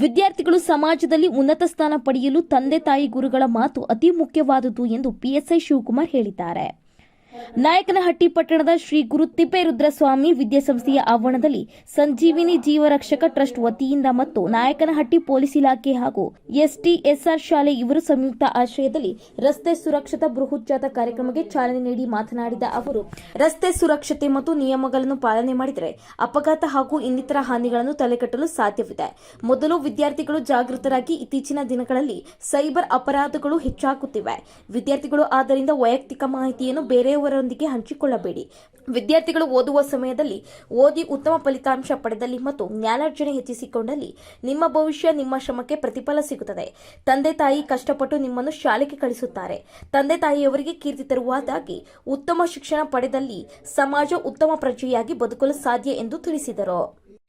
ವಿದ್ಯಾರ್ಥಿಗಳು ಸಮಾಜದಲ್ಲಿ ಉನ್ನತ ಸ್ಥಾನ ಪಡೆಯಲು ತಂದೆ ತಾಯಿ ಗುರುಗಳ ಮಾತು ಅತಿ ಮುಖ್ಯವಾದುದು ಎಂದು ಪಿಎಸ್ಐ ಶಿವಕುಮಾರ್ ಹೇಳಿದ್ದಾರೆ. ನಾಯಕನಹಟ್ಟಿ ಪಟ್ಟಣದ ಶ್ರೀ ಗುರು ತಿಪ್ಪೇರುದ್ರಸ್ವಾಮಿ ವಿದ್ಯಾಸಂಸ್ಥೆಯ ಆವರಣದಲ್ಲಿ ಸಂಜೀವಿನಿ ಜೀವರಕ್ಷಕ ಟ್ರಸ್ಟ್ ವತಿಯಿಂದ ಮತ್ತು ನಾಯಕನಹಟ್ಟಿ ಪೊಲೀಸ್ ಇಲಾಖೆ ಹಾಗೂ ಎಸ್ಟಿಎಸ್ಆರ್ ಶಾಲೆ ಇವರು ಸಂಯುಕ್ತ ಆಶ್ರಯದಲ್ಲಿ ರಸ್ತೆ ಸುರಕ್ಷತಾ ಬೃಹುಜಾತ ಕಾರ್ಯಕ್ರಮಕ್ಕೆ ಚಾಲನೆ ನೀಡಿ ಮಾತನಾಡಿದ ಅವರು, ರಸ್ತೆ ಸುರಕ್ಷತೆ ಮತ್ತು ನಿಯಮಗಳನ್ನು ಪಾಲನೆ ಮಾಡಿದರೆ ಅಪಘಾತ ಹಾಗೂ ಇನ್ನಿತರ ಹಾನಿಗಳನ್ನು ತಲೆಕಟ್ಟಲು ಸಾಧ್ಯವಿದೆ. ಮೊದಲು ವಿದ್ಯಾರ್ಥಿಗಳು ಜಾಗೃತರಾಗಿ ಇತ್ತೀಚಿನ ದಿನಗಳಲ್ಲಿ ಸೈಬರ್ ಅಪರಾಧಗಳು ಹೆಚ್ಚಾಗುತ್ತಿವೆ. ವಿದ್ಯಾರ್ಥಿಗಳು ಆದ್ದರಿಂದ ವೈಯಕ್ತಿಕ ಮಾಹಿತಿಯನ್ನು ಬೇರೆಯವರೊಂದಿಗೆ ಹಂಚಿಕೊಳ್ಳಬೇಡಿ. ವಿದ್ಯಾರ್ಥಿಗಳು ಓದುವ ಸಮಯದಲ್ಲಿ ಓದಿ ಉತ್ತಮ ಫಲಿತಾಂಶ ಪಡೆದಲ್ಲಿ ಮತ್ತು ಜ್ಞಾನಾರ್ಜನೆ ಹೆಚ್ಚಿಸಿಕೊಂಡಲ್ಲಿ ನಿಮ್ಮ ಭವಿಷ್ಯ ನಿಮ್ಮ ಶ್ರಮಕ್ಕೆ ಪ್ರತಿಫಲ ಸಿಗುತ್ತದೆ. ತಂದೆ ತಾಯಿ ಕಷ್ಟಪಟ್ಟು ನಿಮ್ಮನ್ನು ಶಾಲೆಗೆ ಕಳಿಸುತ್ತಾರೆ. ತಂದೆ ತಾಯಿಯವರಿಗೆ ಕೀರ್ತಿ ತರುವುದಾಗಿ ಉತ್ತಮ ಶಿಕ್ಷಣ ಪಡೆದಲ್ಲಿ ಸಮಾಜ ಉತ್ತಮ ಪ್ರಜೆಯಾಗಿ ಬದುಕಲು ಸಾಧ್ಯ ಎಂದು ತಿಳಿಸಿದರು.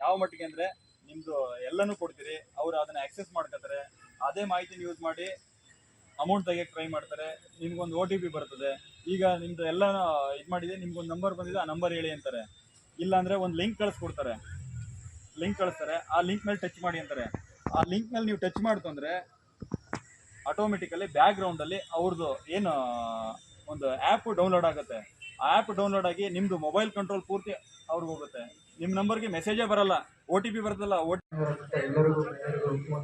ಯಾವ ಮಟ್ಟಿಗೆ ಅಂದ್ರೆ ನಿಮ್ದು ಎಲ್ಲನೂ ಕೊಡ್ತೀರಿ. ಅವರು ಅದನ್ನ ಆಕ್ಸೆಸ್ ಮಾಡ್ಕೊತಾರೆ ಅದೇ ಮಾಹಿತಿನ ಯೂಸ್ ಮಾಡಿ ಅಮೌಂಟ್ ತೆಗೆಯಕ್ಕೆ ಟ್ರೈ ಮಾಡ್ತಾರೆ. ನಿಮ್ಗೊಂದು ಒ ಟಿ ಪಿ ಬರ್ತದೆ. ಈಗ ನಿಮ್ದು ಎಲ್ಲ ಇದು ಮಾಡಿದೆ, ನಿಮ್ಗೊಂದು ನಂಬರ್ ಬಂದಿದೆ, ಆ ನಂಬರ್ ಹೇಳಿ ಅಂತಾರೆ. ಇಲ್ಲ ಅಂದ್ರೆ ಒಂದು ಲಿಂಕ್ ಕಳಿಸ್ಕೊಡ್ತಾರೆ. ಲಿಂಕ್ ಕಳಿಸ್ತಾರೆ. ಆ ಲಿಂಕ್ ಮೇಲೆ ಟಚ್ ಮಾಡಿ ಅಂತಾರೆ. ಆ ಲಿಂಕ್ ಮೇಲೆ ನೀವು ಟಚ್ ಮಾಡ್ತು ಅಂದ್ರೆ ಆಟೋಮೆಟಿಕಲಿ ಬ್ಯಾಕ್ ಗ್ರೌಂಡಲ್ಲಿ ಅವ್ರದ್ದು ಏನು, ಒಂದು ಆ್ಯಪು ಡೌನ್ಲೋಡ್ ಆಗುತ್ತೆ. ಆ್ಯಪ್ ಡೌನ್ಲೋಡ್ ಆಗಿ ನಿಮ್ಮದು ಮೊಬೈಲ್ ಕಂಟ್ರೋಲ್ ಪೂರ್ತಿ ಅವ್ರಿಗೆ ಹೋಗುತ್ತೆ. ನಿಮ್ಮ ನಂಬರ್ಗೆ ಮೆಸೇಜೇ ಬರಲ್ಲ ಒ ಟಿ ಪಿ ಬರ್ತಲ್ಲ ಓ ಮತ್ತೆ ಎಲ್ಲರಿಗೂ ಎಲ್ಲರಿಗೂ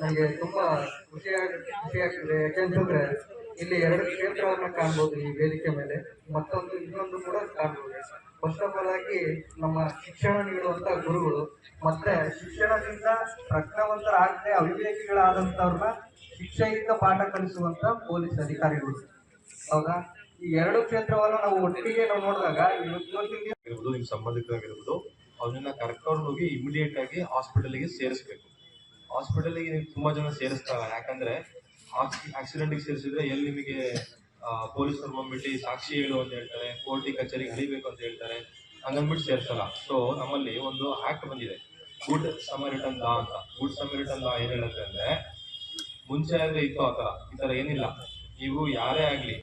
ನನಗೆ ತುಂಬಾ ಖುಷಿ ಆಗ್ತಿದೆ. ಯಾಕೆಂತಂದ್ರೆ ಇಲ್ಲಿ ಎರಡು ಕ್ಷೇತ್ರವನ್ನು ಕಾಣ್ಬೋದು ಈ ವೇದಿಕೆ ಮೇಲೆ. ಮತ್ತೊಂದು ಇನ್ನೊಂದು ಕೂಡ ಕಾಣ್ಬೋದು. ಫಸ್ಟ್ ಆಫ್ ಆಲ್ ಆಗಿ ನಮ್ಮ ಶಿಕ್ಷಣ ನೀಡುವಂತ ಗುರುಗಳು, ಮತ್ತೆ ಶಿಕ್ಷಣದಿಂದ ಪ್ರಜ್ಞಾವಂತರಾಗದೆ ಅವಿವೇಕಿಗಳಾದಂಥವ್ರನ್ನ ಶಿಕ್ಷೆಯಿಂದ ಪಾಠ ಕಲಿಸುವಂತ ಪೊಲೀಸ್ ಅಧಿಕಾರಿಗಳು. ಹೌದಾ? ಈ ಎರಡು ಕ್ಷೇತ್ರವನ್ನ ನಾವು ಒಟ್ಟಿಗೆ ನಾವು ನೋಡಿದಾಗ ಆಗಿರ್ಬೋದು ನಿಮ್ಮ ಸಂಬಂಧಿಕರಾಗಿರ್ಬೋದು ಅವನನ್ನ ಕರ್ಕೊಂಡು ಹೋಗಿ ಇಮಿಡಿಯೇಟ್ ಆಗಿ ಹಾಸ್ಪಿಟಲ್ಗೆ ಸೇರಿಸ್ಬೇಕು. ಹಾಸ್ಪಿಟಲ್ಗೆ ನೀವು ತುಂಬಾ ಜನ ಸೇರಿಸ್ತಾರ, ಯಾಕಂದ್ರೆ ಆಕ್ಸಿಡೆಂಟ್ಗೆ ಸೇರಿಸಿದ್ರೆ ಎಲ್ಲಿ ನಿಮಗೆ ಪೊಲೀಸರು ಬಂದ್ಬಿಟ್ಟು ಸಾಕ್ಷಿ ಹೇಳು ಅಂತ ಹೇಳ್ತಾರೆ ಕೋರ್ಟಿ ಕಚೇರಿಗೆ ಹಳಿಬೇಕು ಅಂತ ಹೇಳ್ತಾರೆ ಹಂಗಂದ್ಬಿಟ್ಟು ಸೇರಿಸಲ್ಲ. ಸೊ ನಮ್ಮಲ್ಲಿ ಒಂದು ಆಕ್ಟ್ ಬಂದಿದೆ. ಗುಡ್ ಸಮರಿಟನ್ ಲಾ ಅಂತ. ಗುಡ್ ಸಮರಿಟನ್ ಲಾ ಏನ್ ಹೇಳುತ್ತೆ ಅಂದ್ರೆ, ಮುಂಚೆ ಆದ್ರೆ ಇತ್ತು ಆತರ ಈ ತರ ಏನಿಲ್ಲ. ನೀವು ಯಾರೇ ಆಗ್ಲಿ